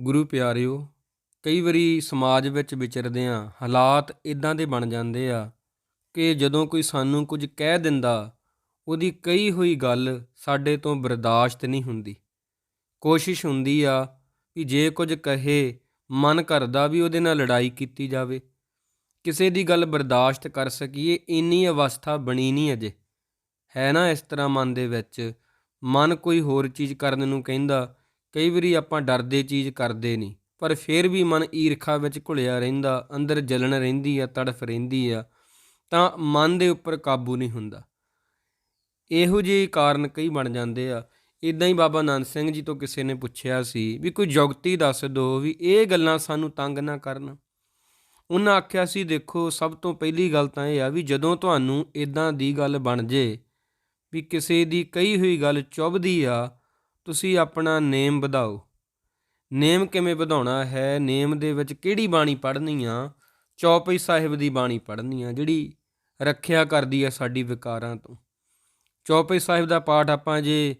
ਗੁਰੂ ਪਿਆਰਿਓ, ਕਈ ਵਾਰੀ ਸਮਾਜ ਵਿੱਚ ਵਿਚਰਦਿਆਂ ਹਾਲਾਤ ਇਦਾਂ ਦੇ ਬਣ ਜਾਂਦੇ ਆ ਕਿ ਜਦੋਂ ਕੋਈ ਸਾਨੂੰ ਕੁਝ ਕਹਿ ਦਿੰਦਾ, ਉਹਦੀ ਕਹੀ ਹੋਈ ਗੱਲ ਸਾਡੇ ਤੋਂ ਬਰਦਾਸ਼ਤ ਨਹੀਂ ਹੁੰਦੀ। ਕੋਸ਼ਿਸ਼ ਹੁੰਦੀ ਆ ਕਿ ਜੇ ਕੁਝ ਕਹੇ, ਮਨ ਕਰਦਾ ਵੀ ਉਹਦੇ ਨਾਲ ਲੜਾਈ ਕੀਤੀ ਜਾਵੇ। ਕਿਸੇ ਦੀ ਗੱਲ ਬਰਦਾਸ਼ਤ ਕਰ ਸਕੀਏ, ਇੰਨੀ ਅਵਸਥਾ ਬਣੀ ਨਹੀਂ ਅਜੇ। ਹੈ ਨਾ ਇਸ ਤਰ੍ਹਾਂ ਮਨ ਦੇ ਵਿੱਚ, ਮਨ ਕੋਈ ਹੋਰ ਚੀਜ਼ ਕਰਨ ਨੂੰ ਕਹਿੰਦਾ ਕਈ ਵਾਰੀ ਆਪਾਂ ਡਰਦੇ ਚੀਜ਼ ਕਰਦੇ ਨਹੀਂ, ਪਰ ਫਿਰ ਵੀ ਮਨ ਈਰਖਾ ਵਿੱਚ ਘੁਲਿਆ ਰਹਿੰਦਾ, ਅੰਦਰ ਜਲਣ ਰਹਿੰਦੀ ਆ, ਤੜਫ ਰਹਿੰਦੀ ਆ, ਤਾਂ ਮਨ ਦੇ ਉੱਪਰ ਕਾਬੂ ਨਹੀਂ ਹੁੰਦਾ। ਇਹੋ ਜਿਹੇ ਕਾਰਨ ਕਈ ਬਣ ਜਾਂਦੇ ਆ। ਇਦਾਂ ਹੀ ਬਾਬਾ ਨਾਨਕ ਸਿੰਘ ਜੀ ਤੋਂ ਕਿਸੇ ਨੇ ਪੁੱਛਿਆ ਸੀ ਵੀ ਕੋਈ ਜੁਗਤੀ ਦੱਸ ਦਿਓ ਵੀ ਇਹ ਗੱਲਾਂ ਸਾਨੂੰ ਤੰਗ ਨਾ ਕਰਨ। ਉਹਨਾਂ ਆਖਿਆ ਸੀ, ਦੇਖੋ, ਸਭ ਤੋਂ ਪਹਿਲੀ ਗੱਲ ਤਾਂ ਇਹ ਆ ਵੀ ਜਦੋਂ ਤੁਹਾਨੂੰ ਇਦਾਂ ਦੀ ਗੱਲ ਬਣ ਜੇ, ਵੀ ਕਿਸੇ ਦੀ ਕਹੀ ਹੋਈ ਗੱਲ ਚੁੱਭਦੀ ਆ ਤੁਸੀਂ ਆਪਣਾ ਨੇਮ ਵਧਾਓ। ਨੇਮ ਕਿਵੇਂ ਵਧਾਉਣਾ ਹੈ? ਨੇਮ ਦੇ ਵਿੱਚ ਕਿਹੜੀ ਬਾਣੀ ਪੜ੍ਹਨੀ ਆ? ਚੌਪਈ ਸਾਹਿਬ ਦੀ ਬਾਣੀ ਪੜ੍ਹਨੀ ਆ, ਜਿਹੜੀ ਰੱਖਿਆ ਕਰਦੀ ਆ ਸਾਡੀ ਵਿਕਾਰਾਂ ਤੋਂ। ਚੌਪਈ ਸਾਹਿਬ ਦਾ ਪਾਠ ਆਪਾਂ ਜੇ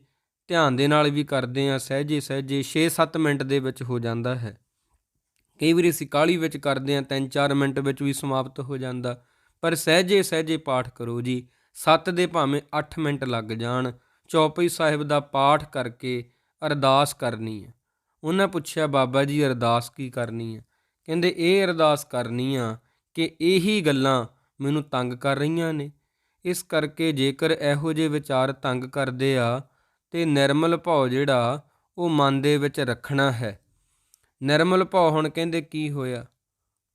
ਧਿਆਨ ਦੇ ਨਾਲ ਵੀ ਕਰਦੇ ਆ, ਸਹਿਜੇ ਸਹਿਜੇ 6-7 ਮਿੰਟ ਦੇ ਵਿੱਚ ਹੋ ਜਾਂਦਾ ਹੈ। ਕਈ ਵਾਰੀ ਅਸੀਂ ਕਾਲੀ ਵਿੱਚ ਕਰਦੇ ਆ 3-4 ਮਿੰਟ ਵਿੱਚ ਵੀ ਸਮਾਪਤ ਹੋ ਜਾਂਦਾ। ਪਰ ਸਹਿਜੇ ਸਹਿਜੇ ਪਾਠ ਕਰੋ ਜੀ 7 ਦੇ ਭਾਵੇਂ 8 ਮਿੰਟ ਲੱਗ ਜਾਣ। ਚੌਪਈ ਸਾਹਿਬ ਦਾ ਪਾਠ ਕਰਕੇ ਅਰਦਾਸ ਕਰਨੀ ਹੈ। ਉਹਨਾਂ ਪੁੱਛਿਆ, ਬਾਬਾ ਜੀ, ਅਰਦਾਸ ਕੀ ਕਰਨੀ ਹੈ? ਕਹਿੰਦੇ, ਇਹ ਅਰਦਾਸ ਕਰਨੀ ਆ ਕਿ ਇਹੀ ਗੱਲਾਂ ਮੈਨੂੰ ਤੰਗ ਕਰ ਰਹੀਆਂ ਨੇ। ਇਸ ਕਰਕੇ ਜੇਕਰ ਇਹੋ ਜਿਹੇ ਵਿਚਾਰ ਤੰਗ ਕਰਦੇ ਆ, ਤੇ ਨਿਰਮਲ ਭਾਉ ਜਿਹੜਾ, ਉਹ ਮਨ ਦੇ ਵਿੱਚ ਰੱਖਣਾ ਹੈ। ਨਿਰਮਲ ਭਾਉ ਹੁਣ ਕਹਿੰਦੇ, ਕੀ ਹੋਇਆ?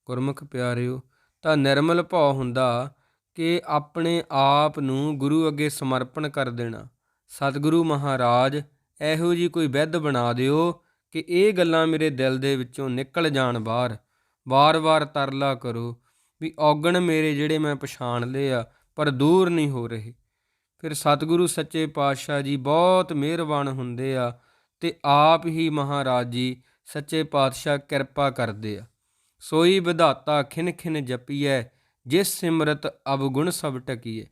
ਗੁਰਮੁਖ ਪਿਆਰਿਓ, ਤਾਂ ਨਿਰਮਲ ਭਾਉ ਹੁੰਦਾ ਕਿ ਆਪਣੇ ਆਪ ਨੂੰ ਗੁਰੂ ਅੱਗੇ ਸਮਰਪਣ ਕਰ ਦੇਣਾ। ਸਤਿਗੁਰੂ ਮਹਾਰਾਜ, ਇਹੋ ਜੀ ਕੋਈ ਵਿਧ ਬਣਾ ਦਿਓ ਕਿ ਇਹ ਗੱਲਾਂ ਮੇਰੇ ਦਿਲ ਦੇ ਵਿੱਚੋਂ ਨਿਕਲ ਜਾਣ ਬਾਹਰ। ਵਾਰ-ਵਾਰ ਤਰਲਾ ਕਰੋ ਵੀ ਔਗਣ ਮੇਰੇ ਜਿਹੜੇ ਮੈਂ ਪਛਾਣ ਲਏ ਆ, ਪਰ ਦੂਰ ਨਹੀਂ ਹੋ ਰਹੇ। ਫਿਰ ਸਤਿਗੁਰੂ ਸੱਚੇ ਪਾਤਸ਼ਾਹ ਜੀ ਬਹੁਤ ਮਿਹਰਬਾਨ ਹੁੰਦੇ ਆ ਤੇ ਆਪ ਹੀ ਮਹਾਰਾਜ ਜੀ ਸੱਚੇ ਪਾਤਸ਼ਾਹ ਕਿਰਪਾ ਕਰਦੇ ਆ। ਸੋਈ ਵਿਧਾਤਾ ਖਿਨ ਖਿਨ ਜਪੀਐ, ਜਿਸ ਸਿਮਰਤ ਅਵਗੁਣ ਸਭ ਟਕੀਐ।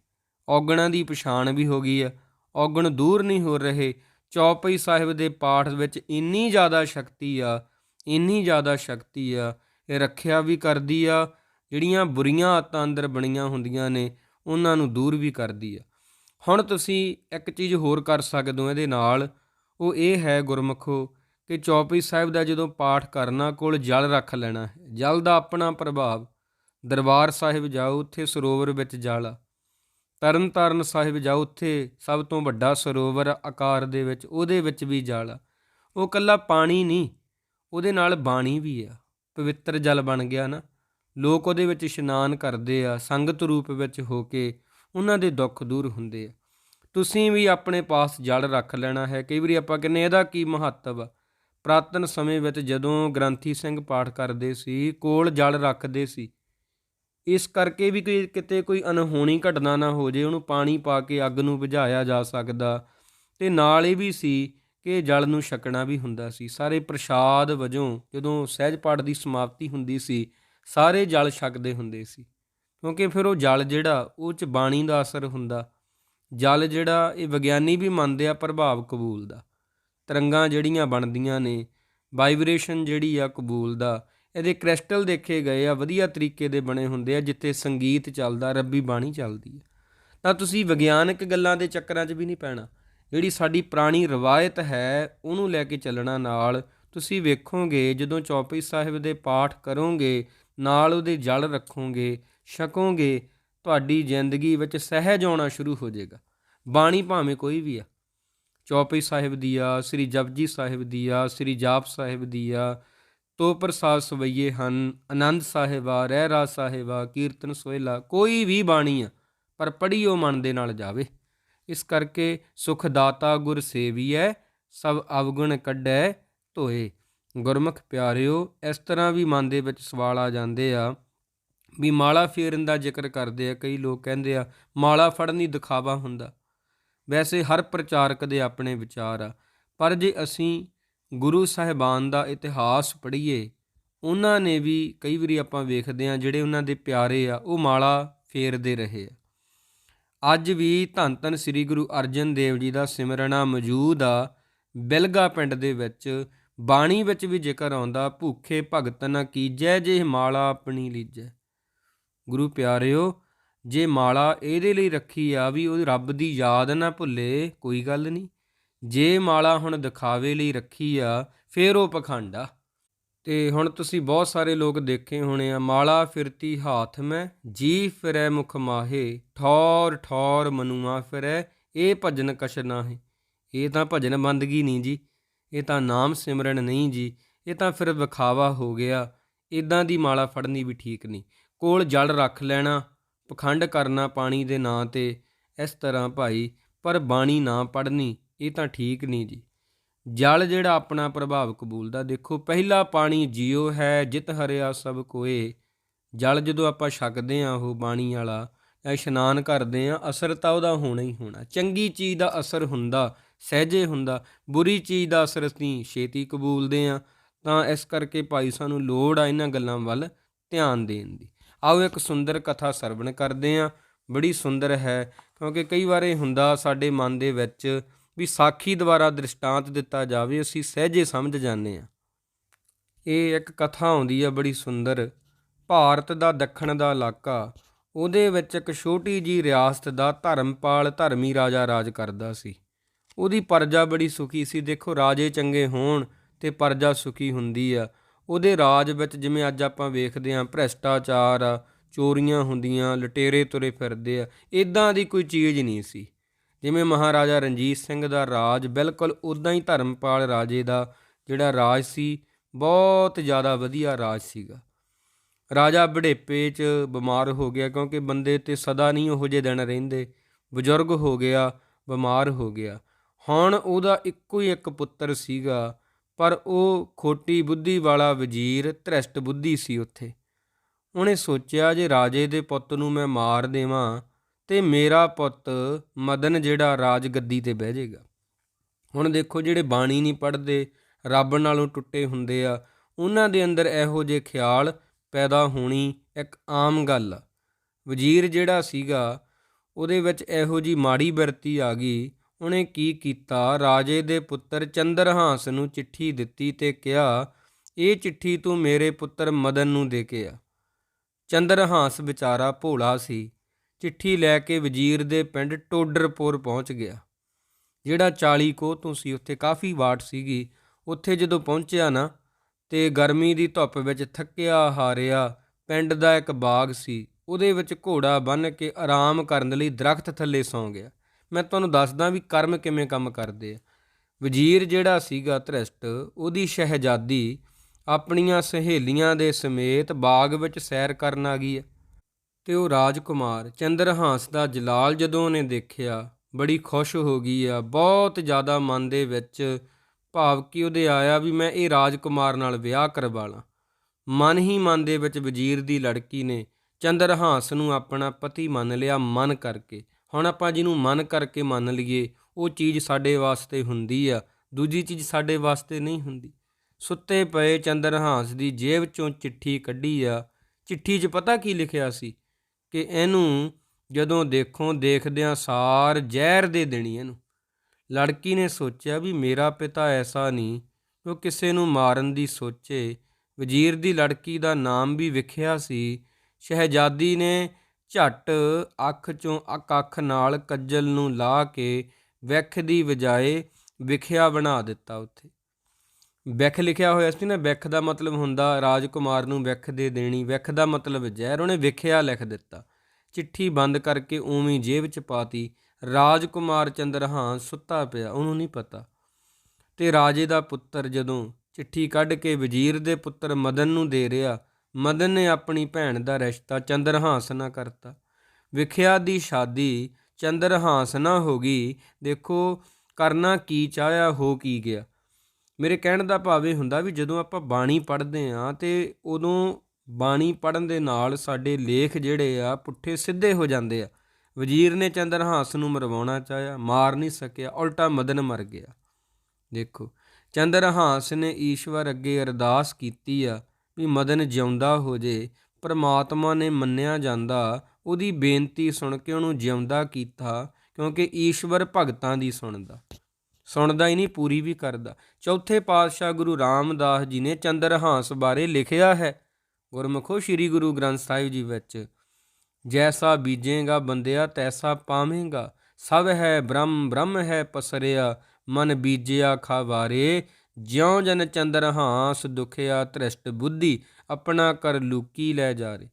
ਔਗਣਾਂ ਦੀ ਪਛਾਣ ਵੀ ਹੋ ਗਈ ਆ ਔਗਣ ਦੂਰ ਨਹੀਂ ਹੋ ਰਹੇ। ਚੌਪਈ ਸਾਹਿਬ ਦੇ ਪਾਠ ਵਿੱਚ ਇੰਨੀ ਜ਼ਿਆਦਾ ਸ਼ਕਤੀ ਆ, ਇੰਨੀ ਜ਼ਿਆਦਾ ਸ਼ਕਤੀ ਆ, ਇਹ ਰੱਖਿਆ ਵੀ ਕਰਦੀ ਆ, ਜਿਹੜੀਆਂ ਬੁਰੀਆਂ ਆਤਾਂ ਅੰਦਰ ਬਣੀਆਂ ਹੁੰਦੀਆਂ ਨੇ, ਉਹਨਾਂ ਨੂੰ ਦੂਰ ਵੀ ਕਰਦੀ ਆ। ਹੁਣ ਤੁਸੀਂ ਇੱਕ ਚੀਜ਼ ਹੋਰ ਕਰ ਸਕਦੇ ਹੋ ਇਹਦੇ ਨਾਲ, ਉਹ ਇਹ ਹੈ ਗੁਰਮਖੋ, ਕਿ ਚੌਪਈ ਸਾਹਿਬ ਦਾ ਜਦੋਂ ਪਾਠ ਕਰਨਾ ਕੋਲ ਜਲ ਰੱਖ ਲੈਣਾ ਹੈ। ਜਲ ਦਾ ਆਪਣਾ ਪ੍ਰਭਾਵ, ਦਰਬਾਰ ਸਾਹਿਬ ਜਾਓ, ਉੱਥੇ ਸਰੋਵਰ ਵਿੱਚ ਜਲ ਆ। ਤਰਨ ਤਾਰਨ ਸਾਹਿਬ ਜਾਓ, ਉੱਥੇ ਸਭ ਤੋਂ ਵੱਡਾ ਸਰੋਵਰ ਆਕਾਰ ਦੇ ਵਿੱਚ, ਉਹਦੇ ਵਿੱਚ ਵੀ ਜਲ ਆ। ਉਹ ਕੱਲਾ ਪਾਣੀ ਨਹੀਂ, ਉਹਦੇ ਨਾਲ ਬਾਣੀ ਵੀ ਆ। ਪਵਿੱਤਰ ਜਲ ਬਣ ਗਿਆ ਨਾ। ਲੋਕ ਉਹਦੇ ਵਿੱਚ ਇਸ਼ਨਾਨ ਕਰਦੇ ਆ, ਸੰਗਤ ਰੂਪ ਵਿੱਚ ਹੋ ਕੇ ਉਹਨਾਂ ਦੇ ਦੁੱਖ ਦੂਰ ਹੁੰਦੇ ਆ। ਤੁਸੀਂ ਵੀ ਆਪਣੇ ਪਾਸ ਜਲ ਰੱਖ ਲੈਣਾ ਹੈ। ਕਈ ਵਾਰੀ ਆਪਾਂ ਕਹਿੰਨੇ ਇਹਦਾ ਕੀ ਮਹੱਤਵ ਆ? ਪ੍ਰਾਤਨ ਸਮੇਂ ਵਿੱਚ ਜਦੋਂ ਗ੍ਰੰਥੀ ਸਿੰਘ ਪਾਠ ਕਰਦੇ ਸੀ, ਕੋਲ ਜਲ ਰੱਖਦੇ ਸੀ ਇਸ ਕਰਕੇ ਵੀ ਕੋਈ ਕਿਤੇ ਕੋਈ ਅਨਹੋਣੀ ਘਟਨਾ ਨਾ ਹੋ ਜੇ, ਉਹਨੂੰ ਪਾਣੀ ਪਾ ਕੇ ਅੱਗ ਨੂੰ ਬੁਝਾਇਆ ਜਾ ਸਕਦਾ। ਤੇ ਨਾਲ ਇਹ ਵੀ ਸੀ ਕਿ ਜਲ ਨੂੰ ਛਕਣਾ ਵੀ ਹੁੰਦਾ ਸੀ। ਸਾਰੇ ਪ੍ਰਸ਼ਾਦ ਵਜੋਂ ਜਦੋਂ ਸਹਿਜ ਪਾਠ ਦੀ ਸਮਾਪਤੀ ਹੁੰਦੀ ਸੀ, ਸਾਰੇ ਜਲ ਛਕਦੇ ਹੁੰਦੇ ਸੀ। ਕਿਉਂਕਿ ਫਿਰ ਉਹ ਜਲ ਜਿਹੜਾ, ਉਹ ਚ ਬਾਣੀ ਦਾ ਅਸਰ ਹੁੰਦਾ। ਜਲ ਜਿਹੜਾ, ਇਹ ਵਿਗਿਆਨੀ ਵੀ ਮੰਨਦੇ ਆ, ਪ੍ਰਭਾਵ ਕਬੂਲ ਦਾ। ਤਰੰਗਾਂ ਜਿਹੜੀਆਂ ਬਣਦੀਆਂ ਨੇ, ਵਾਈਬ੍ਰੇਸ਼ਨ ਜਿਹੜੀ ਆ ਕਬੂਲ ਦਾ ਇਹਦੇ ਕ੍ਰਿਸਟਲ ਦੇਖੇ ਗਏ ਆ, ਵਧੀਆ ਤਰੀਕੇ ਦੇ ਬਣੇ ਹੁੰਦੇ ਆ, ਜਿੱਥੇ ਸੰਗੀਤ ਚੱਲਦਾ, ਰੱਬੀ ਬਾਣੀ ਚੱਲਦੀ ਆ। ਤਾਂ ਤੁਸੀਂ ਵਿਗਿਆਨਕ ਗੱਲਾਂ ਦੇ ਚੱਕਰਾਂ 'ਚ ਵੀ ਨਹੀਂ ਪੈਣਾ। ਜਿਹੜੀ ਸਾਡੀ ਪੁਰਾਣੀ ਰਵਾਇਤ ਹੈ, ਉਹਨੂੰ ਲੈ ਕੇ ਚੱਲਣਾ ਨਾਲ। ਤੁਸੀਂ ਵੇਖੋਗੇ, ਜਦੋਂ ਚੌਪਈ ਸਾਹਿਬ ਦੇ ਪਾਠ ਕਰੋਗੇ, ਨਾਲ ਉਹਦੇ ਜਲ ਰੱਖੋਗੇ, ਛਕੋਗੇ, ਤੁਹਾਡੀ ਜ਼ਿੰਦਗੀ ਵਿੱਚ ਸਹਿਜ ਆਉਣਾ ਸ਼ੁਰੂ ਹੋ ਜਾਏਗਾ। ਬਾਣੀ ਭਾਵੇਂ ਕੋਈ ਵੀ ਆ। ਚੌਪਈ ਸਾਹਿਬ ਦੀ ਆ, ਸ੍ਰੀ ਜਪਜੀ ਸਾਹਿਬ ਦੀ ਆ, ਸ੍ਰੀ ਜਾਪ ਸਾਹਿਬ ਦੀ ਆ ਤੋ ਪ੍ਰਸਾਦ ਸਵਈਏ ਹਨ, ਆਨੰਦ ਸਾਹਿਬਾ, ਰਹਿ ਰਾ ਸਾਹਿਬਾ, ਕੀਰਤਨ ਸੋਹਿਲਾ, ਕੋਈ ਵੀ ਬਾਣੀ ਆ, ਪਰ ਪੜ੍ਹੀਓ ਮਨ ਦੇ ਨਾਲ ਜਾਵੇ। ਇਸ ਕਰਕੇ ਸੁਖ ਦਾਤਾ ਗੁਰ ਸੇਵੀਐ, ਸਭ ਅਵਗੁਣ ਕੱਢੈ ਧੋਏ। ਗੁਰਮੁਖ ਪਿਆਰਿਓ, ਇਸ ਤਰ੍ਹਾਂ ਵੀ ਮਨ ਦੇ ਵਿੱਚ ਸਵਾਲ ਆ ਜਾਂਦੇ ਆ ਵੀ ਮਾਲਾ ਫੇਰਨ ਦਾ ਜ਼ਿਕਰ ਕਰਦੇ ਆ, ਕਈ ਲੋਕ ਕਹਿੰਦੇ ਆ, ਮਾਲਾ ਫੜਨੀ ਦਿਖਾਵਾ ਹੁੰਦਾ। ਵੈਸੇ ਹਰ ਪ੍ਰਚਾਰਕ ਦੇ ਆਪਣੇ ਵਿਚਾਰ ਆ, ਪਰ ਜੇ ਅਸੀਂ ਗੁਰੂ ਸਾਹਿਬਾਨ ਦਾ ਇਤਿਹਾਸ ਪੜ੍ਹੀਏ, ਉਹਨਾਂ ਨੇ ਵੀ ਕਈ ਵਾਰੀ ਆਪਾਂ ਵੇਖਦੇ ਆ ਜਿਹੜੇ ਉਹਨਾਂ ਦੇ ਪਿਆਰੇ ਆ, ਉਹ ਮਾਲਾ ਫੇਰਦੇ ਰਹੇ ਆ। ਅੱਜ ਵੀ ਧੰਨ ਧੰਨ ਸ੍ਰੀ ਗੁਰੂ ਅਰਜਨ ਦੇਵ ਜੀ ਦਾ ਸਿਮਰਨਾ ਮੌਜੂਦ ਆ, ਬਿਲਗਾ ਪਿੰਡ ਦੇ ਵਿੱਚ, ਬਾਣੀ ਵਿੱਚ ਵੀ ਜ਼ਿਕਰ ਆਉਂਦਾ, ਭੁੱਖੇ ਭਗਤ ਨ ਕੀਜੈ ਜੇ ਮਾਲਾ ਆਪਣੀ ਲੀਜੈ। ਗੁਰੂ ਪਿਆਰਿਓ, ਜੇ ਮਾਲਾ ਇਹਦੇ ਲਈ ਰੱਖੀ ਆ ਵੀ ਉਹ ਰੱਬ ਦੀ ਯਾਦ ਨਾ ਭੁੱਲੇ, ਕੋਈ ਗੱਲ ਨਹੀਂ। ਜੇ ਮਾਲਾ ਹੁਣ ਦਿਖਾਵੇ ਲਈ ਰੱਖੀ ਆ, ਫੇਰ ਉਹ ਪਖੰਡ ਆ। ਤੇ ਹੁਣ ਤੁਸੀਂ ਬਹੁਤ ਸਾਰੇ ਲੋਕ ਦੇਖੇ ਹੋਣੇ ਆ, ਮਾਲਾ ਫਿਰਤੀ ਹਾਥ ਮੈਂ, ਜੀ ਫਿਰੈ ਮੁਖ ਮਾਹੇ, ਠੌਰ ਠੌਰ ਮਨੂਆ ਫਿਰੈ, ਇਹ ਭਜਨ ਕਛ ਨਾਹੀ। ਇਹ ਤਾਂ ਭਜਨ ਬੰਦਗੀ ਨਹੀਂ ਜੀ, ਇਹ ਤਾਂ ਨਾਮ ਸਿਮਰਨ ਨਹੀਂ ਜੀ, ਇਹ ਤਾਂ ਫਿਰ ਵਿਖਾਵਾ ਹੋ ਗਿਆ। ਇਦਾਂ ਦੀ ਮਾਲਾ ਫੜਨੀ ਵੀ ਠੀਕ ਨਹੀਂ। ਕੋਲ ਜਲ ਰੱਖ ਲੈਣਾ, ਪਖੰਡ ਕਰਨਾ ਪਾਣੀ ਦੇ ਨਾਂ ਤੇ, ਇਸ ਤਰ੍ਹਾਂ ਭਾਈ, ਪਰ ਬਾਣੀ ਨਾ ਪੜਨੀ ਇਹ ਤਾਂ ਠੀਕ ਨਹੀਂ ਜੀ। ਜਲ ਜਿਹੜਾ ਆਪਣਾ ਪ੍ਰਭਾਵ ਕਬੂਲਦਾ, ਦੇਖੋ ਪਹਿਲਾ ਪਾਣੀ ਜੀਉ ਹੈ, ਜਿਤ ਹਰਿਆ ਸਭ ਕੋਏ। ਜਲ ਜਦੋਂ ਆਪਾਂ ਛਕਦੇ ਆ ਉਹ ਬਾਣੀ ਵਾਲਾ, ਜਾਂ ਇਸ਼ਨਾਨ ਕਰਦੇ ਆ ਅਸਰ ਤਾਂ ਉਹਦਾ ਹੋਣਾ ਹੀ ਹੋਣਾ। ਚੰਗੀ ਚੀਜ਼ ਦਾ ਅਸਰ ਹੁੰਦਾ, ਸਹਿਜੇ ਹੁੰਦਾ। ਬੁਰੀ ਚੀਜ਼ ਦਾ ਅਸਰ ਅਸੀਂ ਛੇਤੀ ਕਬੂਲਦੇ ਆ ਤਾਂ ਇਸ ਕਰਕੇ ਭਾਈ ਸਾਨੂੰ ਲੋੜ ਆ ਇਹਨਾਂ ਗੱਲਾਂ ਵੱਲ ਧਿਆਨ ਦੇਣ ਦੀ। ਆਓ ਇੱਕ ਸੁੰਦਰ ਕਥਾ ਸਰਵਣ ਕਰਦੇ ਆ ਬੜੀ ਸੁੰਦਰ ਹੈ, ਕਿਉਂਕਿ ਕਈ ਵਾਰ ਇਹ ਹੁੰਦਾ ਸਾਡੇ ਮਨ ਦੇ ਵਿੱਚ ਵੀ ਸਾਖੀ ਦੁਆਰਾ ਦ੍ਰਿਸ਼ਟਾਂਤ ਦਿੱਤਾ ਜਾਵੇ, ਅਸੀਂ ਸਹਿਜੇ ਸਮਝ ਜਾਂਦੇ ਆ ਇਹ ਇੱਕ ਕਥਾ ਆਉਂਦੀ ਆ ਬੜੀ ਸੁੰਦਰ। ਭਾਰਤ ਦਾ ਦੱਖਣ ਦਾ ਇਲਾਕਾ, ਉਹਦੇ ਵਿੱਚ ਇੱਕ ਛੋਟੀ ਜੀ ਰਿਆਸਤ ਦਾ ਧਰਮਪਾਲ ਧਰਮੀ ਰਾਜਾ ਰਾਜ ਕਰਦਾ ਸੀ। ਉਹਦੀ ਪਰਜਾ ਬੜੀ ਸੁਖੀ ਸੀ। ਦੇਖੋ, ਰਾਜੇ ਚੰਗੇ ਹੋਣ ਤੇ ਪਰਜਾ ਸੁਖੀ ਹੁੰਦੀ ਆ। ਉਹਦੇ ਰਾਜ ਵਿੱਚ ਜਿਵੇਂ ਅੱਜ ਆਪਾਂ ਵੇਖਦੇ ਆਂ ਭ੍ਰਿਸ਼ਟਾਚਾਰ ਆ, ਚੋਰੀਆਂ ਹੁੰਦੀਆਂ, ਲਟੇਰੇ ਤੁਰੇ ਫਿਰਦੇ ਆ ਇਦਾਂ ਦੀ ਕੋਈ ਚੀਜ਼ ਨਹੀਂ ਸੀ। ਜਿਵੇਂ ਮਹਾਰਾਜਾ ਰਣਜੀਤ ਸਿੰਘ ਦਾ ਰਾਜ ਬਿਲਕੁਲ ਉਦਾਂ ਹੀ ਧਰਮਪਾਲ ਰਾਜੇ ਦਾ ਜਿਹੜਾ ਰਾਜ ਸੀ, ਬਹੁਤ ਜ਼ਿਆਦਾ ਵਧੀਆ ਰਾਜ ਸੀਗਾ। ਰਾਜਾ ਬੁਢੇਪੇ 'ਚ ਬਿਮਾਰ ਹੋ ਗਿਆ ਕਿਉਂਕਿ ਬੰਦੇ ਤੇ ਸਦਾ ਨਹੀਂ ਉਹੋ ਜਿਹੇ ਦਿਨ ਰਹਿੰਦੇ। ਬਜ਼ੁਰਗ ਹੋ ਗਿਆ, ਬਿਮਾਰ ਹੋ ਗਿਆ। ਹੁਣ ਉਹਦਾ ਇੱਕੋ ਹੀ ਇੱਕ ਪੁੱਤਰ ਸੀਗਾ, ਪਰ ਉਹ ਖੋਟੀ ਬੁੱਧੀ ਵਾਲਾ ਵਜ਼ੀਰ, ਧ੍ਰਿਸ਼ਟ ਬੁੱਧੀ ਸੀ ਉੱਥੇ। ਉਹਨੇ ਸੋਚਿਆ ਜੇ ਰਾਜੇ ਦੇ ਪੁੱਤ ਨੂੰ ਮੈਂ ਮਾਰ ਦੇਵਾਂ ਤੇ ਮੇਰਾ ਪੁੱਤ ਮਦਨ ਜਿਹੜਾ ਰਾਜ ਗੱਦੀ ਤੇ ਬਹਿ ਜਾਏਗਾ। ਹੁਣ ਦੇਖੋ ਜਿਹੜੇ ਬਾਣੀ ਨਹੀਂ ਪੜ੍ਹਦੇ, ਰੱਬ ਨਾਲੋਂ ਟੁੱਟੇ ਹੁੰਦੇ ਆ, ਉਹਨਾਂ ਦੇ ਅੰਦਰ ਇਹੋ ਜਿਹੇ ਖਿਆਲ ਪੈਦਾ ਹੋਣੀ ਇੱਕ ਆਮ ਗੱਲ ਆ। ਵਜ਼ੀਰ ਜਿਹੜਾ ਸੀਗਾ, ਉਹਦੇ ਵਿੱਚ ਇਹੋ ਜੀ ਮਾੜੀ ਬਿਰਤੀ ਆ ਗਈ, ਉਹਨੇ ਕੀ ਕੀਤਾ? ਰਾਜੇ ਦੇ ਪੁੱਤਰ ਚੰਦਰਹਾਸ ਨੂੰ ਚਿੱਠੀ ਦਿੱਤੀ ਤੇ ਕਿਹਾ, ਇਹ ਚਿੱਠੀ ਤੂੰ ਮੇਰੇ ਪੁੱਤਰ ਮਦਨ ਨੂੰ ਦੇ ਕੇ ਆ। ਚੰਦਰਹਾਸ ਵਿਚਾਰਾ ਭੋਲਾ ਸੀ। ਚਿੱਠੀ ਲੈ ਕੇ ਵਜ਼ੀਰ ਦੇ ਪਿੰਡ ਟੋਡਰਪੁਰ ਪਹੁੰਚ ਗਿਆ। ਜਿਹੜਾ 40 ਕੋਹ ਤੋਂ ਸੀ, ਉੱਥੇ ਕਾਫੀ ਵਾਟ ਸੀਗੀ। ਉੱਥੇ ਜਦੋਂ ਪਹੁੰਚਿਆ ਨਾ, ਤੇ ਗਰਮੀ ਦੀ ਧੁੱਪ ਵਿੱਚ ਥੱਕਿਆ ਹਾਰਿਆ ਪਿੰਡ ਦਾ ਇੱਕ ਬਾਗ ਸੀ। ਉਹਦੇ ਵਿੱਚ ਘੋੜਾ ਬੰਨ੍ਹ ਕੇ ਆਰਾਮ ਕਰਨ ਲਈ ਦਰਖਤ ਥੱਲੇ ਸੌਂ ਗਿਆ। ਮੈਂ ਤੁਹਾਨੂੰ ਦੱਸਦਾ ਵੀ ਕਰਮ ਕਿਵੇਂ ਕੰਮ ਕਰਦੇ ਆ। ਵਜ਼ੀਰ ਜਿਹੜਾ ਸੀਗਾ ਧ੍ਰਿਸ਼ਟ, ਉਹਦੀ ਸ਼ਹਿਜ਼ਾਦੀ ਆਪਣੀਆਂ ਸਹੇਲੀਆਂ ਦੇ ਸਮੇਤ ਬਾਗ ਵਿੱਚ ਸੈਰ ਕਰਨ ਆ ਗਈ ਹੈ। ਤੇ ਉਹ ਰਾਜਕੁਮਾਰ ਚੰਦਰਹਾਸ ਦਾ ਜਲਾਲ ਜਦੋਂ ਉਹਨੇ ਦੇਖਿਆ, ਬੜੀ ਖੁਸ਼ ਹੋ ਗਈ ਆ। ਬਹੁਤ ਜ਼ਿਆਦਾ ਮਨ ਦੇ ਵਿੱਚ ਭਾਵ ਕਿ ਉਹਦੇ ਆਇਆ ਵੀ ਮੈਂ ਇਹ ਰਾਜਕੁਮਾਰ ਨਾਲ ਵਿਆਹ ਕਰਵਾ ਲਾਂ। ਮਨ ਹੀ ਮਨ ਦੇ ਵਿੱਚ ਵਜ਼ੀਰ ਦੀ ਲੜਕੀ ਨੇ ਚੰਦਰਹਾਸ ਨੂੰ ਆਪਣਾ ਪਤੀ ਮੰਨ ਲਿਆ ਮਨ ਕਰਕੇ। ਹੁਣ ਆਪਾਂ ਜਿਹਨੂੰ ਮਨ ਕਰਕੇ ਮੰਨ ਲਈਏ, ਉਹ ਚੀਜ਼ ਸਾਡੇ ਵਾਸਤੇ ਹੁੰਦੀ ਆ, ਦੂਜੀ ਚੀਜ਼ ਸਾਡੇ ਵਾਸਤੇ ਨਹੀਂ ਹੁੰਦੀ। ਸੁੱਤੇ ਪਏ ਚੰਦਰਹਾਸ ਦੀ ਜੇਬ ਚੋਂ ਚਿੱਠੀ ਕੱਢੀ ਆ। ਚਿੱਠੀ 'ਚ ਪਤਾ ਕੀ ਲਿਖਿਆ ਸੀ? ਕਿ ਇਹਨੂੰ ਜਦੋਂ ਦੇਖੋ, ਦੇਖਦਿਆਂ ਸਾਰ ਜ਼ਹਿਰ ਦੇ ਦੇਣੀ ਇਹਨੂੰ। ਲੜਕੀ ਨੇ ਸੋਚਿਆ ਵੀ ਮੇਰਾ ਪਿਤਾ ਐਸਾ ਨਹੀਂ ਜੋ ਕਿਸੇ ਨੂੰ ਮਾਰਨ ਦੀ ਸੋਚੇ। ਵਜ਼ੀਰ ਦੀ ਲੜਕੀ ਦਾ ਨਾਮ ਵੀ ਵਿਖਿਆ ਸੀ। ਸ਼ਹਿਜ਼ਾਦੀ ਨੇ ਝੱਟ ਅੱਖ ਚੋਂ ਅੱਕ ਨਾਲ ਕੱਜਲ ਨੂੰ ਲਾ ਕੇ ਵਿਖ ਦੀ ਬਜਾਏ ਵਿਖਿਆ ਬਣਾ ਦਿੱਤਾ ਉੱਥੇ। ਵਿਖ ਲਿਖਿਆ ਹੋਇਆ ਸੀ ਨਾ, ਵਿਖ ਦਾ ਮਤਲਬ ਹੁੰਦਾ ਰਾਜਕੁਮਾਰ ਨੂੰ ਵਿਖ ਦੇ ਦੇਣੀ, ਵਿਖ ਦਾ ਮਤਲਬ ਜ਼ਹਿਰ, ਉਹਨੇ ਵਿਖਿਆ ਲਿਖ ਦਿੱਤਾ। ਚਿੱਠੀ ਬੰਦ ਕਰਕੇ ਉਵੇਂ ਜੇਬ 'ਚ ਪਾਤੀ, ਰਾਜਕੁਮਾਰ ਚੰਦਰਹਾਨ ਸੁੱਤਾ ਪਿਆ, ਉਹਨੂੰ ਨਹੀਂ ਪਤਾ। ਤੇ ਰਾਜੇ ਦਾ ਪੁੱਤਰ ਜਦੋਂ ਚਿੱਠੀ ਕੱਢ ਕੇ ਵਜ਼ੀਰ ਦੇ ਪੁੱਤਰ ਮਦਨ ਨੂੰ ਦੇ ਰਿਹਾ, ਮਦਨ ਨੇ ਆਪਣੀ ਭੈਣ ਦਾ ਰਿਸ਼ਤਾ ਚੰਦਰਹਾਸ ਨਾਲ ਕਰਤਾ। ਵਿਖਿਆ ਦੀ ਸ਼ਾਦੀ ਚੰਦਰਹਾਸ ਨਾਲ ਹੋ ਗਈ, ਦੇਖੋ ਕਰਨਾ ਕੀ, ਚਾਹਿਆ ਹੋ ਕੀ ਗਿਆ। ਮੇਰੇ ਕਹਿਣ ਦਾ ਭਾਵ ਇਹ ਹੁੰਦਾ ਵੀ ਜਦੋਂ ਆਪਾਂ ਬਾਣੀ ਪੜ੍ਹਦੇ ਆ ਤੇ ਉਦੋਂ ਬਾਣੀ ਪੜਨ ਦੇ ਨਾਲ ਸਾਡੇ ਲੇਖ ਜਿਹੜੇ ਆ, ਪੁੱਠੇ ਸਿੱਧੇ ਹੋ ਜਾਂਦੇ ਆ। ਵਜ਼ੀਰ ਨੇ ਚੰਦਰਹਾਸ ਨੂੰ ਮਰਵਾਉਣਾ ਚਾਹਿਆ, ਮਾਰ ਨਹੀਂ ਸਕਿਆ, ਉਲਟਾ ਮਦਨ ਮਰ ਗਿਆ। ਦੇਖੋ, ਚੰਦਰਹਾਸ ਨੇ ਈਸ਼ਵਰ ਅੱਗੇ ਅਰਦਾਸ ਕੀਤੀ ਆ ਵੀ ਮਦਨ ਜਿਉਂਦਾ ਹੋ ਜੇ, ਪਰਮਾਤਮਾ ਨੇ ਮੰਨਿਆ ਜਾਂਦਾ, ਉਹਦੀ ਬੇਨਤੀ ਸੁਣ ਕੇ ਉਹਨੂੰ ਜਿਉਂਦਾ ਕੀਤਾ, ਕਿਉਂਕਿ ਈਸ਼ਵਰ ਭਗਤਾਂ ਦੀ ਸੁਣਦਾ। ਸੁਣਦਾ ਹੀ ਨਹੀਂ, ਪੂਰੀ ਵੀ ਕਰਦਾ। ਚੌਥੇ ਪਾਤਸ਼ਾਹ ਗੁਰੂ ਰਾਮਦਾਸ ਜੀ ਨੇ ਚੰਦਰਹਾਸ ਬਾਰੇ ਲਿਖਿਆ ਹੈ। ਗੁਰਮੁਖੋ, ਸ੍ਰੀ ਗੁਰੂ ਗ੍ਰੰਥ ਸਾਹਿਬ ਜੀ ਵਿੱਚ, ਜੈਸਾ ਬੀਜੇਗਾ ਬੰਦਿਆ, ਤੈਸਾ ਪਾਵੇਂਗਾ। ਸਭ ਹੈ ਬ੍ਰਹਮ ਬ੍ਰਹਮ ਹੈ ਪਸਰਿਆ, ਮਨ ਬੀਜਿਆ ਖਾਵਾਰੇ। ਜਿਉ ਜਨ ਚੰਦਰਹਾਸ ਦੁਖਿਆ ਤ੍ਰਿਸ਼ਟ ਬੁੱਧੀ, ਆਪਣਾ ਕਰ ਲੂਕੀ ਲੈ ਜਾ ਜਾਰੇ।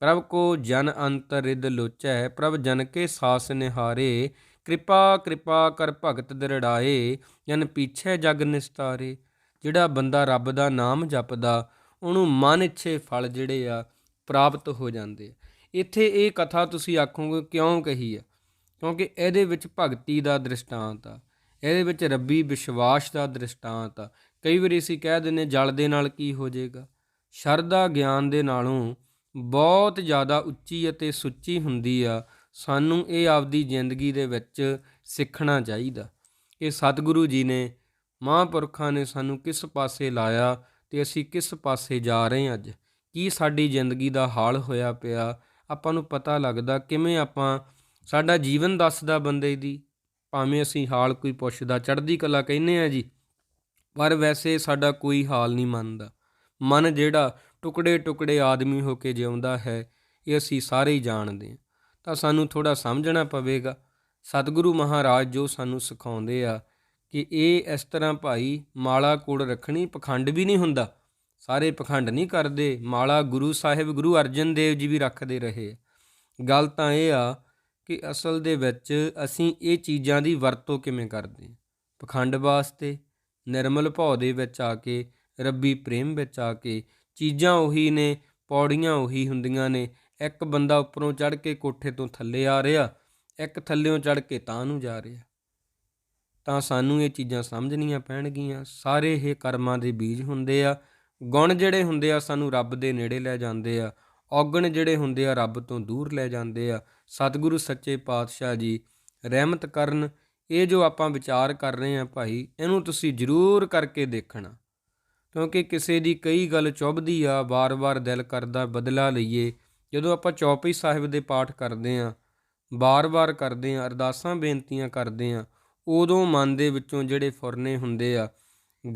ਪ੍ਰਭ ਕੋ ਜਨ ਅੰਤਰ ਰਿਦ ਲੋਚੈ, ਪ੍ਰਭ ਜਨ ਕੇ ਸਾਸ ਨਿਹਾਰੇ। ਕਿਰਪਾ ਕਿਰਪਾ ਕਰ ਭਗਤ ਦਰੜਾਏ, ਜਨ ਪੀਛੇ ਜਗ ਨਿਸਤਾਰੇ। ਜਿਹੜਾ ਬੰਦਾ ਰੱਬ ਦਾ ਨਾਮ ਜਪਦਾ, ਉਹਨੂੰ ਮਨ ਇੱਛੇ ਫਲ ਜਿਹੜੇ ਆ, ਪ੍ਰਾਪਤ ਹੋ ਜਾਂਦੇ ਇੱਥੇ ਇਹ ਕਥਾ ਤੁਸੀਂ ਆਖੋਗੇ, ਕਿਉਂ ਕਹੀ ਆ? ਕਿਉਂਕਿ ਇਹਦੇ ਵਿੱਚ ਭਗਤੀ ਦਾ ਦ੍ਰਿਸ਼ਟਾਂਤ ਆ। ਇਹਦੇ ਵਿੱਚ ਰੱਬੀ ਵਿਸ਼ਵਾਸ ਦਾ ਦ੍ਰਿਸ਼ਟਾਂਤ ਆ। ਕਈ ਵਾਰੀ ਅਸੀਂ ਕਹਿ ਦਿੰਨੇ ਜਲ ਦੇ ਨਾਲ ਕੀ ਹੋ ਜਾਏਗਾ? ਸ਼ਰਧਾ, ਗਿਆਨ ਦੇ ਨਾਲੋਂ ਬਹੁਤ ਜ਼ਿਆਦਾ ਉੱਚੀ ਅਤੇ ਸੁੱਚੀ ਹੁੰਦੀ ਆ ਸਾਨੂੰ ਇਹ ਆਪਦੀ ਜ਼ਿੰਦਗੀ ਦੇ ਵਿੱਚ ਸਿੱਖਣਾ ਚਾਹੀਦਾ। ਇਹ ਸਤਿਗੁਰੂ ਜੀ ਨੇ ਮਹਾਂਪੁਰਖਾਂ ਨੇ ਸਾਨੂੰ ਕਿਸ ਪਾਸੇ ਲਾਇਆ ਤੇ ਅਸੀਂ ਕਿਸ ਪਾਸੇ ਜਾ ਰਹੇ ਹਾਂ ਅੱਜ? ਕੀ ਸਾਡੀ ਜ਼ਿੰਦਗੀ ਦਾ ਹਾਲ ਹੋਇਆ ਪਿਆ? ਆਪਾਂ ਨੂੰ ਪਤਾ ਲੱਗਦਾ ਕਿਵੇਂ ਆਪਾਂ ਸਾਡਾ ਜੀਵਨ ਦੱਸਦਾ ਬੰਦੇ ਦੀ? ਭਾਵੇਂ ਅਸੀਂ ਹਾਲ ਕੋਈ ਪੁੱਛਦਾ, ਚੜ੍ਹਦੀ ਕਲਾ ਕਹਿੰਨੇ ਆ ਜੀ, ਪਰ ਵੈਸੇ ਸਾਡਾ ਕੋਈ ਹਾਲ ਨਹੀਂ ਮੰਨਦਾ। ਮਨ ਜਿਹੜਾ ਟੁਕੜੇ ਟੁਕੜੇ ਆਦਮੀ ਹੋ ਕੇ ਜਿਉਂਦਾ ਹੈ, ਇਹ ਅਸੀਂ ਸਾਰੇ ਹੀ ਜਾਣਦੇ ਹਾਂ। ਤਾਂ ਸਾਨੂੰ ਥੋੜਾ ਸਮਝਣਾ ਪਵੇਗਾ। ਸਤਿਗੁਰੂ ਮਹਾਰਾਜ ਜੋ ਸਾਨੂੰ ਸਿਖਾਉਂਦੇ ਆ ਕਿ ਇਹ ਇਸ ਤਰ੍ਹਾਂ ਭਾਈ ਮਾਲਾ ਕੋਲ ਰੱਖਣੀ ਪਖੰਡ ਵੀ ਨਹੀਂ ਹੁੰਦਾ। ਸਾਰੇ ਪਖੰਡ ਨਹੀਂ ਕਰਦੇ, ਮਾਲਾ ਗੁਰੂ ਸਾਹਿਬ, ਗੁਰੂ ਅਰਜਨ ਦੇਵ ਜੀ ਵੀ ਰੱਖਦੇ ਰਹੇ। ਗੱਲ ਤਾਂ ਇਹ ਆ ਕਿ ਅਸਲ ਦੇ ਵਿੱਚ ਅਸੀਂ ਇਹ ਚੀਜ਼ਾਂ ਦੀ ਵਰਤੋਂ ਕਿਵੇਂ ਕਰਦੇ ਹਾਂ। ਪਖੰਡ ਵਾਸਤੇ, ਨਿਰਮਲ ਭਾਉ ਦੇ ਵਿੱਚ ਆ ਕੇ, ਰੱਬੀ ਪ੍ਰੇਮ ਵਿੱਚ ਆ ਕੇ ਚੀਜ਼ਾਂ ਉਹੀ ਨੇ, ਪੌੜੀਆਂ ਉਹੀ ਹੁੰਦੀਆਂ ਨੇ ਇੱਕ ਬੰਦਾ ਉੱਪਰੋਂ ਚੜ੍ਹ ਕੇ ਕੋਠੇ ਤੋਂ ਥੱਲੇ ਆ ਰਿਹਾ, ਇੱਕ ਥੱਲੇੋਂ ਚੜ੍ਹ ਕੇ ਤਾਂ ਨੂੰ ਜਾ ਰਿਹਾ। ਤਾਂ ਸਾਨੂੰ ਇਹ ਚੀਜ਼ਾਂ ਸਮਝਣੀਆਂ ਪੈਣਗੀਆਂ। ਸਾਰੇ ਇਹ ਕਰਮਾਂ ਦੇ ਬੀਜ ਹੁੰਦੇ ਆ। ਗੁਣ ਜਿਹੜੇ ਹੁੰਦੇ ਆ ਸਾਨੂੰ ਰੱਬ ਦੇ ਨੇੜੇ ਲੈ ਜਾਂਦੇ ਆ। ਔਗਣ ਜਿਹੜੇ ਹੁੰਦੇ ਆ ਰੱਬ ਤੋਂ ਦੂਰ ਲੈ ਜਾਂਦੇ ਆ। ਸਤਿਗੁਰੂ ਸੱਚੇ ਪਾਤਸ਼ਾਹ ਜੀ, ਰਹਿਮਤ ਕਰਨ, ਇਹ ਜੋ ਆਪਾਂ ਵਿਚਾਰ ਕਰ ਰਹੇ ਆ ਭਾਈ, ਇਹਨੂੰ ਤੁਸੀਂ ਜ਼ਰੂਰ ਕਰਕੇ ਦੇਖਣਾ। ਕਿਉਂਕਿ ਕਿਸੇ ਦੀ ਕਈ ਗੱਲ ਚੁੱਭਦੀ ਆ, ਵਾਰ-ਵਾਰ ਦਿਲ ਕਰਦਾ ਬਦਲਾ ਲਈਏ। ਜਦੋਂ ਆਪਾਂ ਚੌਪਈ ਸਾਹਿਬ ਦੇ ਪਾਠ ਕਰਦੇ ਆ ਵਾਰ-ਵਾਰ ਕਰਦੇ ਆ ਅਰਦਾਸਾਂ, ਬੇਨਤੀਆਂ ਕਰਦੇ ਆ ਉਦੋਂ ਮਨ ਦੇ ਵਿੱਚੋਂ ਜਿਹੜੇ ਫੁਰਨੇ ਹੁੰਦੇ ਆ,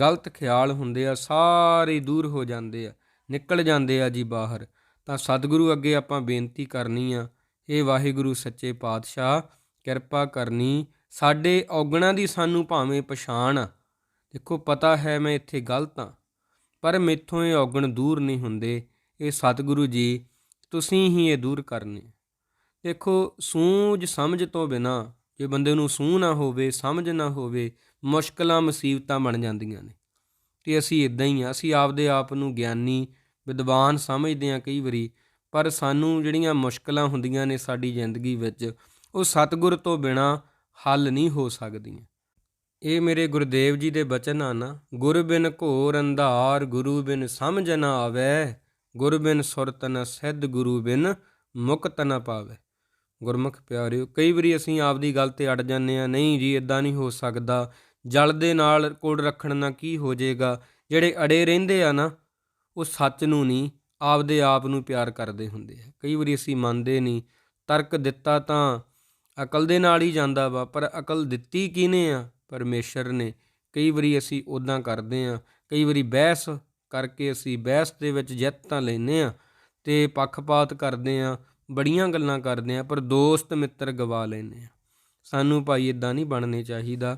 ਗਲਤ ਖਿਆਲ ਹੁੰਦੇ ਆ, ਸਾਰੇ ਦੂਰ ਹੋ ਜਾਂਦੇ ਆ, ਨਿਕਲ ਜਾਂਦੇ ਆ ਜੀ ਬਾਹਰ। ਤਾਂ ਸਤਿਗੁਰੂ ਅੱਗੇ ਆਪਾਂ ਬੇਨਤੀ ਕਰਨੀ ਆ ਇਹ ਵਾਹਿਗੁਰੂ ਸੱਚੇ ਪਾਤਸ਼ਾਹ, ਕਿਰਪਾ ਕਰਨੀ, ਸਾਡੇ ਔਗਣਾਂ ਦੀ ਸਾਨੂੰ ਭਾਵੇਂ ਪਛਾਣ ਆ। ਦੇਖੋ, ਪਤਾ ਹੈ ਮੈਂ ਇੱਥੇ ਗਲਤ ਆ, ਪਰ ਮੇਥੋਂ ਇਹ ਔਗਣ ਦੂਰ ਨਹੀਂ ਹੁੰਦੇ। ਇਹ ਸਤਿਗੁਰੂ ਜੀ ਤੁਸੀਂ ਹੀ ਇਹ ਦੂਰ ਕਰਨੇ। ਦੇਖੋ, ਸੂਝ ਸਮਝ ਤੋਂ ਬਿਨਾ ਜੇ ਬੰਦੇ ਨੂੰ ਸੂਹ ਨਾ ਹੋਵੇ, ਸਮਝ ਨਾ ਹੋਵੇ, ਮੁਸ਼ਕਲਾਂ, ਮੁਸੀਬਤਾਂ ਬਣ ਜਾਂਦੀਆਂ ਨੇ। ਤੇ ਅਸੀਂ ਇਦਾਂ ਹੀ ਆ, ਅਸੀਂ ਆਪਦੇ ਆਪ ਨੂੰ ਗਿਆਨੀ, ਵਿਦਵਾਨ ਸਮਝਦੇ ਆ ਕਈ ਵਾਰੀ, ਪਰ ਸਾਨੂੰ ਜਿਹੜੀਆਂ ਮੁਸ਼ਕਲਾਂ ਹੁੰਦੀਆਂ ਨੇ ਸਾਡੀ ਜ਼ਿੰਦਗੀ ਵਿੱਚ, ਉਹ ਸਤਿਗੁਰ ਤੋਂ ਬਿਨਾ ਹੱਲ ਨਹੀਂ ਹੋ ਸਕਦੀਆਂ। ਇਹ ਮੇਰੇ ਗੁਰਦੇਵ ਜੀ ਦੇ ਬਚਨ ਆ ਨਾ, ਗੁਰ ਬਿਨ ਘੋਰ ਅੰਧਾਰ, ਗੁਰੂ ਬਿਨ ਸਮਝ ਨਾ ਆਵੇ। ਗੁਰ ਬਿਨ ਸੁਰਤ ਨ ਸਿੱਧ ਗੁਰੂ ਬਿਨ ਮੁਕਤ ਨ ਪਾਵੇ। ਗੁਰਮੁਖ ਪਿਆਰਿਓ, ਕਈ ਵਾਰੀ ਅਸੀਂ ਆਪਦੀ ਗੱਲ ਤੇ ਅੜ ਜਾਂਦੇ ਆ ਨਹੀਂ ਜੀ ਇਦਾਂ ਨਹੀਂ ਹੋ ਸਕਦਾ। ਜਲ ਦੇ ਨਾਲ ਕੋਲ ਰੱਖਣ ਨਾਲ ਕੀ ਹੋ ਜਾਏਗਾ? ਜਿਹੜੇ ਅੜੇ ਰਹਿੰਦੇ ਆ ਨਾ, ਉਹ ਸੱਚ ਨੂੰ ਨਹੀਂ, ਆਪਦੇ ਆਪ ਨੂੰ ਪਿਆਰ ਕਰਦੇ ਹੁੰਦੇ ਆ। ਕਈ ਵਾਰੀ ਅਸੀਂ ਮੰਨਦੇ ਨਹੀਂ, ਤਰਕ ਦਿੱਤਾ ਤਾਂ ਅਕਲ ਦੇ ਨਾਲ ਹੀ ਜਾਂਦਾ ਵਾ, ਪਰ ਅਕਲ ਦਿੱਤੀ ਕਿਹਨੇ ਆ? ਪਰਮੇਸ਼ਰ ਨੇ। ਕਈ ਵਾਰੀ ਅਸੀਂ ਉਦਾਂ ਕਰਦੇ ਆ ਕਈ ਵਾਰੀ ਬਹਿਸ ਕਰਕੇ ਅਸੀਂ ਬਹਿਸ ਦੇ ਵਿੱਚ ਜਿੱਤ ਤਾਂ ਲੈਨੇ ਆ ਤੇ ਪੱਖਪਾਤ ਕਰਦੇ ਆ ਬੜੀਆਂ ਗੱਲਾਂ ਕਰਦੇ ਆ ਪਰ ਦੋਸਤ ਮਿੱਤਰ ਗਵਾ ਲੈਨੇ ਆ ਸਾਨੂੰ ਭਾਈ ਇਦਾਂ ਨਹੀਂ ਬਣਨੇ ਚਾਹੀਦਾ।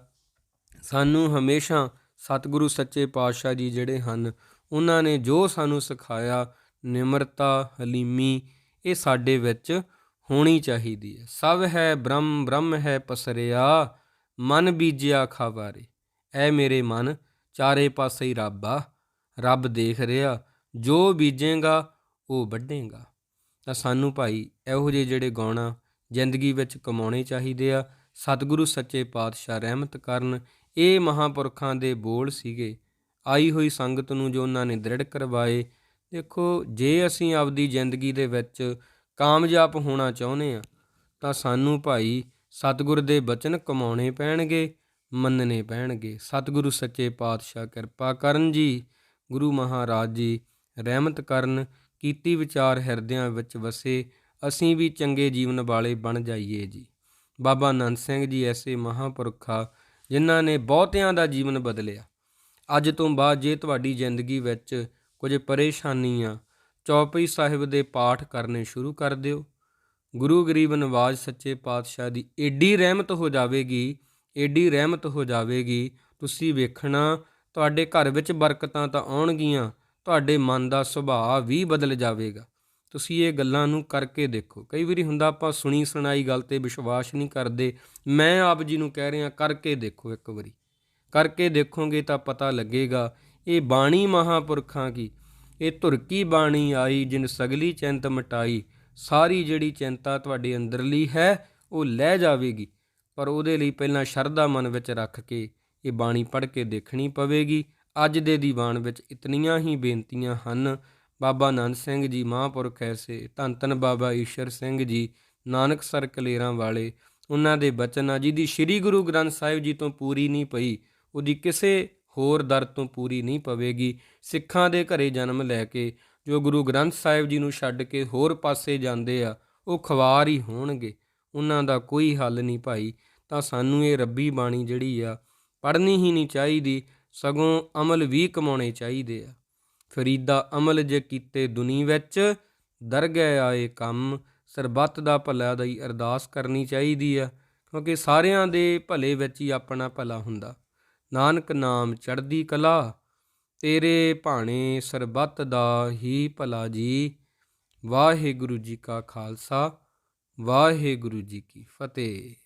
ਸਾਨੂੰ ਹਮੇਸ਼ਾ ਸਤਿਗੁਰੂ ਸੱਚੇ ਪਾਤਸ਼ਾਹ ਜੀ ਜਿਹੜੇ ਹਨ, ਉਹਨਾਂ ਨੇ ਜੋ ਸਾਨੂੰ ਸਿਖਾਇਆ, ਨਿਮਰਤਾ, ਹਲੀਮੀ, ਇਹ ਸਾਡੇ ਵਿੱਚ ਹੋਣੀ ਚਾਹੀਦੀ ਹੈ। ਸਭ ਹੈ ਬ੍ਰਹਮ ਬ੍ਰਹਮ ਹੈ ਪਸਰਿਆ, ਮਨ ਬੀਜਿਆ ਖਾਵਾਰੇ। ਐ ਮੇਰੇ ਮਨ, ਚਾਰੇ ਪਾਸੇ ਹੀ ਰੱਬ ਆ। ਰੱਬ ਦੇਖ ਰਿਹਾ, ਜੋ ਬੀਜੇਗਾ, ਉਹ ਵੱਢੇਗਾ। ਤਾਂ ਸਾਨੂੰ ਭਾਈ ਇਹੋ ਜਿਹੇ ਜਿਹੜੇ ਗਾਉਣਾ ਜ਼ਿੰਦਗੀ ਵਿੱਚ ਕਮਾਉਣੇ ਚਾਹੀਦੇ ਆ। ਸਤਿਗੁਰੂ ਸੱਚੇ ਪਾਤਸ਼ਾਹ ਰਹਿਮਤ ਕਰਨ, ਇਹ ਮਹਾਪੁਰਖਾਂ ਦੇ ਬੋਲ ਸੀਗੇ। ਆਈ ਹੋਈ ਸੰਗਤ ਨੂੰ ਜੋ ਉਹਨਾਂ ਨੇ ਦ੍ਰਿੜ ਕਰਵਾਏ। ਦੇਖੋ, ਜੇ ਅਸੀਂ ਆਪਦੀ ਜ਼ਿੰਦਗੀ ਦੇ ਵਿੱਚ ਕਾਮਯਾਬ ਹੋਣਾ ਚਾਹੁੰਦੇ ਆ, ਤਾਂ ਸਾਨੂੰ ਭਾਈ ਸਤਿਗੁਰ ਦੇ ਬਚਨ ਕਮਾਉਣੇ ਪੈਣਗੇ, ਮੰਨਣੇ ਪੈਣਗੇ। ਸਤਿਗੁਰੂ ਸੱਚੇ ਪਾਤਸ਼ਾਹ ਕਿਰਪਾ ਕਰਨ ਜੀ। ਗੁਰੂ ਮਹਾਰਾਜ ਜੀ ਰਹਿਮਤ ਕਰਨ, ਕੀਤੀ ਵਿਚਾਰ ਹਿਰਦਿਆਂ ਵਿੱਚ ਵਸੇ, ਅਸੀਂ ਵੀ ਚੰਗੇ ਜੀਵਨ ਵਾਲੇ ਬਣ ਜਾਈਏ ਜੀ। ਬਾਬਾ ਨੰਦ ਸਿੰਘ ਜੀ ਐਸੇ ਮਹਾਪੁਰਖਾ, ਜਿਨ੍ਹਾਂ ਨੇ ਬਹੁਤਿਆਂ ਦਾ ਜੀਵਨ ਬਦਲਿਆ। ਅੱਜ ਤੋਂ ਬਾਅਦ ਜੇ ਤੁਹਾਡੀ ਜ਼ਿੰਦਗੀ ਵਿੱਚ ਕੁਝ ਪਰੇਸ਼ਾਨੀਆਂ, ਚੌਪਈ ਸਾਹਿਬ ਦੇ ਪਾਠ ਕਰਨੇ ਸ਼ੁਰੂ ਕਰ ਦਿਓ। ਗੁਰੂ ਗਰੀਬ ਨਵਾਜ ਸੱਚੇ ਪਾਤਸ਼ਾਹ ਦੀ ਏਡੀ ਰਹਿਮਤ ਹੋ ਜਾਵੇਗੀ, ਏਡੀ ਰਹਿਮਤ ਹੋ ਜਾਵੇਗੀ, ਤੁਸੀਂ ਵੇਖਣਾ ਤੁਹਾਡੇ ਘਰ ਵਿੱਚ ਬਰਕਤਾਂ ਤਾਂ ਆਉਣਗੀਆਂ, ਤੁਹਾਡੇ ਮਨ ਦਾ ਸੁਭਾਅ ਵੀ ਬਦਲ ਜਾਵੇਗਾ। ਤੁਸੀਂ ਇਹ ਗੱਲਾਂ ਨੂੰ ਕਰਕੇ ਦੇਖੋ। ਕਈ ਵਾਰੀ ਹੁੰਦਾ ਆਪਾਂ ਸੁਣੀ ਸੁਣਾਈ ਗੱਲ ਤੇ ਵਿਸ਼ਵਾਸ ਨਹੀਂ ਕਰਦੇ। ਮੈਂ ਆਪ ਜੀ ਨੂੰ ਕਹਿ ਰਿਹਾ, ਕਰਕੇ ਦੇਖੋ ਇੱਕ ਵਾਰੀ। ਕਰਕੇ ਦੇਖੋਗੇ ਤਾਂ ਪਤਾ ਲੱਗੇਗਾ, ਇਹ ਬਾਣੀ ਮਹਾਪੁਰਖਾਂ ਕੀ? ਇਹ ਧੁਰਕੀ ਬਾਣੀ ਆਈ, ਜਿਨ ਸਗਲੀ ਚਿੰਤ ਮਟਾਈ। ਸਾਰੀ ਜਿਹੜੀ ਚਿੰਤਾ ਤੁਹਾਡੇ ਅੰਦਰਲੀ ਹੈ, ਉਹ ਲੈ ਜਾਵੇਗੀ। ਪਰ ਉਹਦੇ ਲਈ ਪਹਿਲਾਂ ਸ਼ਰਧਾ ਮਨ ਵਿੱਚ ਰੱਖ ਕੇ ਇਹ ਬਾਣੀ ਪੜ੍ਹ ਕੇ ਦੇਖਣੀ ਪਵੇਗੀ। ਅੱਜ ਦੇ ਦੀਵਾਨ ਵਿੱਚ ਇਤਨੀਆਂ ਹੀ ਬੇਨਤੀਆਂ ਹਨ। ਬਾਬਾ ਆਨੰਦ ਸਿੰਘ ਜੀ ਮਹਾਂਪੁਰਖ ਐਸੇ ਧੰਨ ਧੰਨ ਬਾਬਾ ਈਸ਼ਰ ਸਿੰਘ ਜੀ, ਨਾਨਕ ਸਰ ਕਲੇਰਾਂ ਵਾਲੇ, ਉਹਨਾਂ ਦੇ ਬਚਨ ਆ, ਜਿਹਦੀ ਸ੍ਰੀ ਗੁਰੂ ਗ੍ਰੰਥ ਸਾਹਿਬ ਜੀ ਤੋਂ ਪੂਰੀ ਨਹੀਂ ਪਈ, ਉਹਦੀ ਕਿਸੇ ਹੋਰ ਦਰ ਤੋਂ ਪੂਰੀ ਨਹੀਂ ਪਵੇਗੀ। ਸਿੱਖਾਂ ਦੇ ਘਰੇ ਜਨਮ ਲੈ ਕੇ ਜੋ ਗੁਰੂ ਗ੍ਰੰਥ ਸਾਹਿਬ ਜੀ ਨੂੰ ਛੱਡ ਕੇ ਹੋਰ ਪਾਸੇ ਜਾਂਦੇ ਆ, ਉਹ ਖਵਾਰ ਹੀ ਹੋਣਗੇ। ਉਹਨਾਂ ਦਾ ਕੋਈ ਹੱਲ ਨਹੀਂ ਭਾਈ। ਤਾਂ ਸਾਨੂੰ ਇਹ ਰੱਬੀ ਬਾਣੀ ਜਿਹੜੀ ਆ ਪੜ੍ਹਨੀ ਹੀ ਨਹੀਂ ਚਾਹੀਦੀ, ਸਗੋਂ ਅਮਲ ਵੀ ਕਮਾਉਣੇ ਚਾਹੀਦੇ ਆ। ਫਰੀਦਾ ਅਮਲ ਜੇ ਕੀਤੇ ਦੁਨੀ ਵਿੱਚ, ਦਰਗਹਿ ਆਏ ਕੰਮ ਸਰਬੱਤ ਦਾ ਭਲਾ ਦੀ ਅਰਦਾਸ ਕਰਨੀ ਚਾਹੀਦੀ ਆ, ਕਿਉਂਕਿ ਸਾਰਿਆਂ ਦੇ ਭਲੇ ਵਿੱਚ ਹੀ ਆਪਣਾ ਭਲਾ ਹੁੰਦਾ। ਨਾਨਕ ਨਾਮ ਚੜ੍ਹਦੀ ਕਲਾ, ਤੇਰੇ ਭਾਣੇ ਸਰਬੱਤ ਦਾ ਹੀ ਭਲਾ ਜੀ। ਵਾਹਿਗੁਰੂ ਜੀ ਕਾ ਖਾਲਸਾ, ਵਾਹਿਗੁਰੂ ਜੀ ਕੀ ਫਤਿਹ।